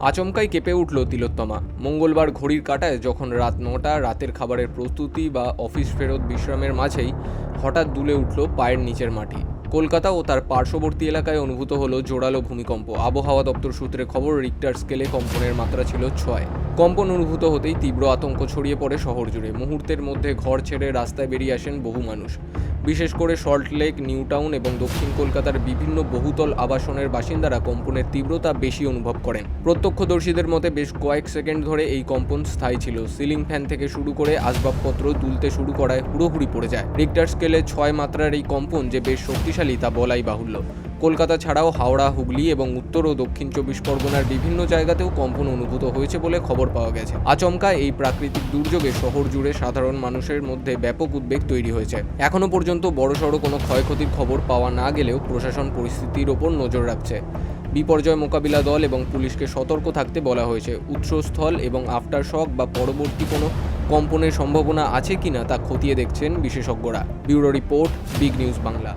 আচমকাই কেঁপে উঠল তিলোত্তমা। মঙ্গলবার ঘড়ির কাটায় যখন রাত নটা, রাতের খাবারের প্রস্তুতি বা অফিস ফেরত বিশ্রামের মাঝেই হঠাৎ দুলে উঠল পায়ের নিচের মাটি। কলকাতা ও তার পার্শ্ববর্তী এলাকায় অনুভূত হলো জোরালো ভূমিকম্প। আবহাওয়া দপ্তর সূত্রে খবর, রিক্টার স্কেলে কম্পনের মাত্রা ছিল ছয়। কম্পন অনুভূত হতেই তীব্র আতঙ্ক ছড়িয়ে পড়ে শহর জুড়ে। মুহূর্তের মধ্যে ঘর ছেড়ে রাস্তায় বেরিয়ে আসেন বহু মানুষ। বিশেষ করে সল্টলেক নিউ টাউন এবং দক্ষিণ কলকাতার বিভিন্ন বহুতল আবাসনের বাসিন্দারা কম্পনের তীব্রতা বেশি অনুভব করেন। প্রত্যক্ষদর্শীদের মতে বেশ কয়েক সেকেন্ড ধরে এই কম্পন স্থায়ী ছিল। সিলিং ফ্যান থেকে শুরু করে আসবাবপত্র তুলতে শুরু করায় হুড়োহুড়ি পড়ে যায়। রিক্টার স্কেলে ছয় মাত্রার এই কম্পন যে বেশ শক্তিশালী তা বলাই বাহুল্য। কলকাতা ছাড়াও হাওড়া, হুগলি এবং উত্তর ও দক্ষিণ চব্বিশ পরগনার বিভিন্ন জায়গাতেও কম্পন অনুভূত হয়েছে বলে খবর পাওয়া গেছে। আচমকা এই প্রাকৃতিক দুর্যোগে শহর জুড়ে সাধারণ মানুষের মধ্যে ব্যাপক উদ্বেগ তৈরি হয়েছে। এখনও পর্যন্ত বড়সড় কোনো ক্ষয়ক্ষতির খবর পাওয়া না গেলেও প্রশাসন পরিস্থিতির ওপর নজর রাখছে। বিপর্যয় মোকাবিলা দল এবং পুলিশকে সতর্ক থাকতে বলা হয়েছে। উৎসস্থল এবং আফটার শক বা পরবর্তী কোনো কম্পনের সম্ভাবনা আছে কিনা তা খতিয়ে দেখছেন বিশেষজ্ঞরা। Bureau report, big news Bangla.